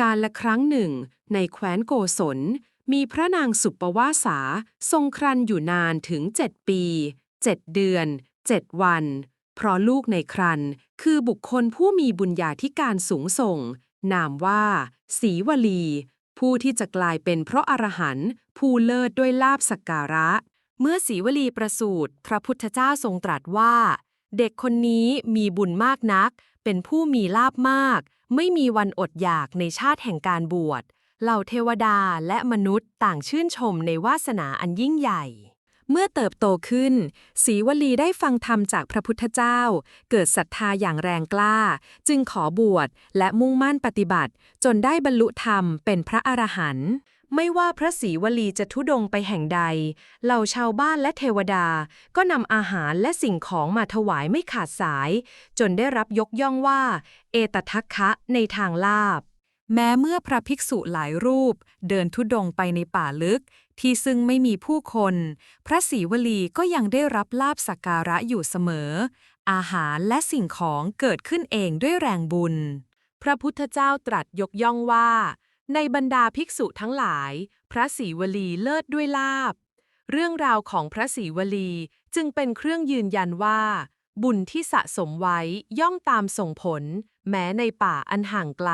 การละครั้งหนึ่ง ในแคว้นโกศล มีพระนางสุปวาสา ทรงครันอยู่นานถึงเจ็ดปีเจ็ดเดือนเจ็ดวัน เพราะลูกในครันคือบุคคลผู้มีบุญญาธิการสูงส่ง นามว่า สีวลี ผู้ที่จะกลายเป็นพระอรหันต์ผู้เลิศด้วยลาบสักการะ เมื่อสีวลีประสูติพระพุทธเจ้าทรงตรัสว่า เด็กคนนี้มีบุญมากนัก เป็นผู้มีลาบมาก ไม่มีวันอดอยากในชาติแห่งการบวช เหล่าเทวดาและมนุษย์ต่างชื่นชมในวาสนาอันยิ่งใหญ่ เมื่อเติบโตขึ้น ศรีวลีได้ฟังธรรมจากพระพุทธเจ้า เกิดศรัทธาอย่างแรงกล้า จึงขอบวชและมุ่งมั่นปฏิบัติ จนได้บรรลุธรรมเป็นพระอรหันต์ ไม่ว่าพระศรีวลีจะทุดงไปแห่งใด เหล่าชาวบ้านและเทวดาก็นำอาหารและสิ่งของมาถวายไม่ขาดสาย จนได้รับยกย่องว่า เอตทัคคะในทางลาบ แม้เมื่อพระภิกษุหลายรูป เดินทุดงไปในป่าลึก ที่ซึ่งไม่มีผู้คน พระศรีวลีก็ยังได้รับลาบสักการะอยู่เสมอ อาหารและสิ่งของเกิดขึ้นเองด้วยแรงบุญ พระพุทธเจ้าตรัสยกย่องว่า ในบรรดาภิกษุทั้งหลาย พระศรีวลีเลิศด้วยลาบ เรื่องราวของพระศรีวลีจึงเป็นเครื่องยืนยันว่า บุญที่สะสมไว้ย่อมตามส่งผล แม้ในป่าอันห่างไกล